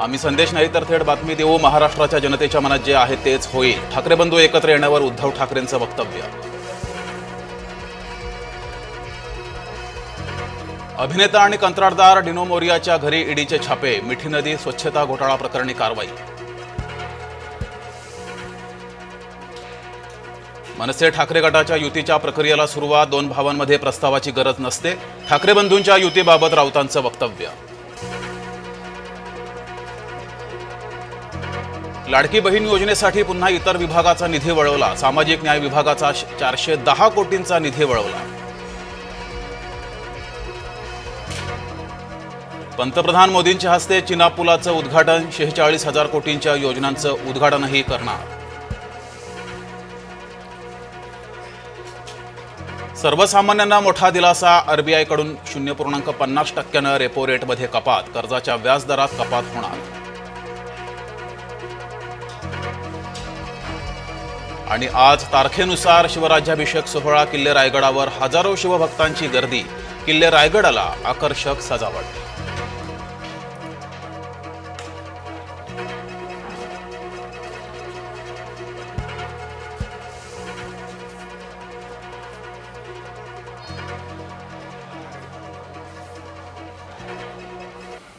आम्ही संदेश नाही तर थेट बातमी देऊ. महाराष्ट्राच्या जनतेच्या मनात जे आहे तेच होईल. ठाकरे बंधू एकत्र येण्यावर उद्धव ठाकरेंचं वक्तव्य. अभिनेता आणि कंत्राटदार डिनो मोरियाच्या घरी ईडीचे छापे. मिठी नदी स्वच्छता घोटाळा प्रकरणी कारवाई. मनसे ठाकरे गटाच्या युतीच्या प्रक्रियेला सुरुवात. दोन भावांमध्ये प्रस्तावाची गरज नसते. ठाकरे बंधूंच्या युतीबाबत राऊतांचं वक्तव्य. लाडकी बहीण योजनेसाठी पुन्हा इतर विभागाचा निधी वळवला. सामाजिक न्याय विभागाचा चारशे दहा कोटींचा निधी वळवला. पंतप्रधान मोदींच्या हस्ते चिना पुलाचं उद्घाटन शेहेचाळीस हजार कोटींच्या योजनांचं उद्घाटनही करणार. सर्वसामान्यांना मोठा दिलासा आरबीआयकडून शून्य पूर्णांक पन्नास टक्क्यानं रेपो रेटमध्ये कपात. कर्जाच्या व्याजदरात कपात होणार. आणि आज तारखेनुसार शिवराज्याभिषेक सोहळा किल्ले रायगडावर हजारो शिवभक्तांची गर्दी. किल्ले रायगडाला आकर्षक सजावट.